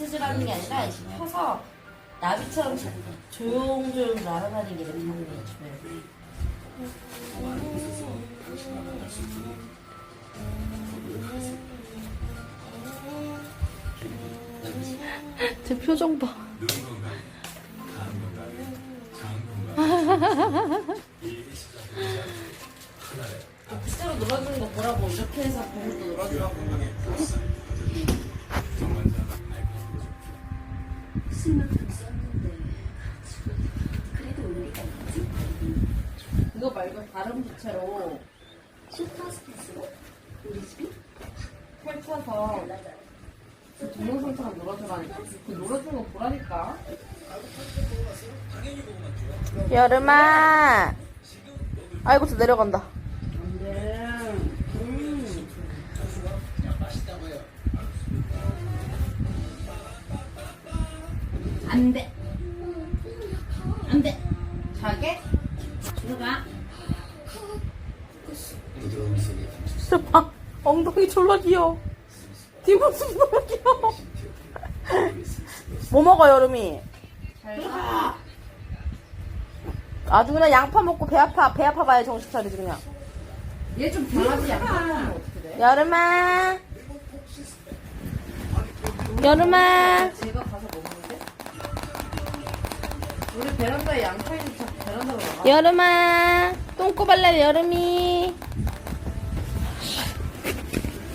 비트즈라는 게 아니라 이제 펴서 나비처럼 자- 조용조용 날아다니게 이렇게 하는 거예요. 제 표정 봐. 그대로 놀아주는 거 보라고 이렇게 해서 보고 또 놀아주라고. 그래도 우리가 있지? 그거 말고 다른 부채로 슈퍼 스페이스로 우리 집이 펼쳐서 그 동영상처럼 놀아주라니까. 그 놀아주는 거 보라니까. 여름아. 아이고, 저 내려간다. 안 돼. 안 돼. 자게? 들어가. 저 봐. 엉덩이 졸라 귀여워. 뒷모습 너무 귀여워. 뭐 먹어, 여름이? 잘 가. 아주 그냥 양파 먹고 배 아파, 배 아파 봐야 정신 차리지, 그냥. 얘좀 양파하면 어떻게 돼? 여름아. 여름아. 제가 가서 먹는데? 우리 베란다에 양파 있는 차 베란다로 나가. 여름아. 똥꼬발랄 여름이.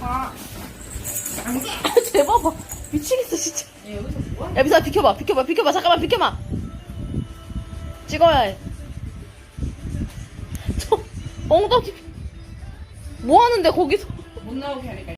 아, 쟤 봐봐. 미치겠어, 진짜. 얘 여기서 뭐야? 야, 비사 비켜봐, 비켜봐, 비켜봐. 잠깐만, 비켜봐. 찍어야 해. 저, 엉덩이. 뭐 하는데, 거기서. 못 나오게 하니까.